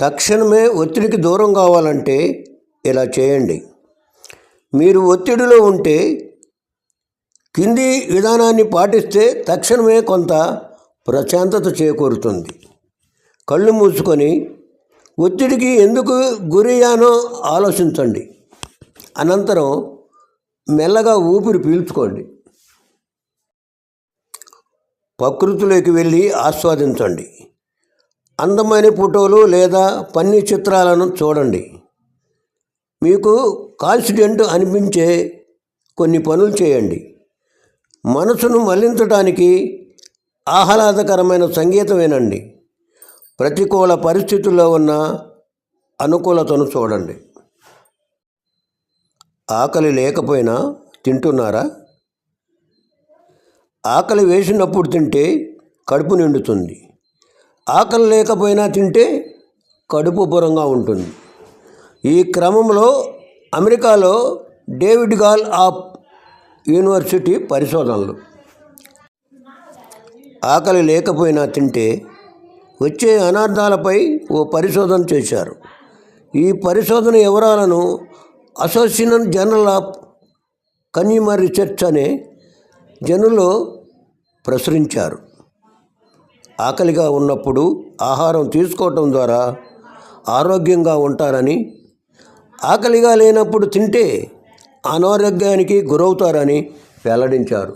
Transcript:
తక్షణమే ఒత్తిడికి దూరం కావాలంటే ఇలా చేయండి. మీరు ఒత్తిడిలో ఉంటే కింది విధానాన్ని పాటిస్తే తక్షణమే కొంత ప్రశాంతత చేకూరుతుంది. కళ్ళు మూసుకొని ఒత్తిడికి ఎందుకు గురయ్యానో ఆలోచించండి. అనంతరం మెల్లగా ఊపిరి పీల్చుకోండి. ప్రకృతిలోకి వెళ్ళి ఆస్వాదించండి. అందమైన ఫోటోలు లేదా పన్ని చిత్రాలను చూడండి. మీకు కాన్ఫిడెంట్ అనిపించే కొన్ని పనులు చేయండి. మనసును మళ్ళించడానికి ఆహ్లాదకరమైన సంగీతం వినండి ప్రతికూల పరిస్థితుల్లో ఉన్న అనుకూలతను చూడండి. ఆకలి లేకపోయినా తింటున్నారా? ఆకలి వేసినప్పుడు తింటే కడుపు నిండుతుంది. ఆకలి లేకపోయినా తింటే కడుపు బురంగా ఉంటుంది. ఈ క్రమంలో అమెరికాలో డేవిడ్ గాల్ ఆఫ్ యూనివర్సిటీ పరిశోధనలు. ఆకలి లేకపోయినా తింటే వచ్చే అనార్థాలపై ఓ పరిశోధన చేశారు. ఈ పరిశోధన వివరాలను association journal of consumer research అనే జనులో ప్రసరించారు ఆకలిగా ఉన్నప్పుడు ఆహారం తీసుకోవటం ద్వారా ఆరోగ్యంగా ఉంటారని ఆకలిగా లేనప్పుడు తింటే అనారోగ్యానికి గురవుతారని వెల్లడించారు.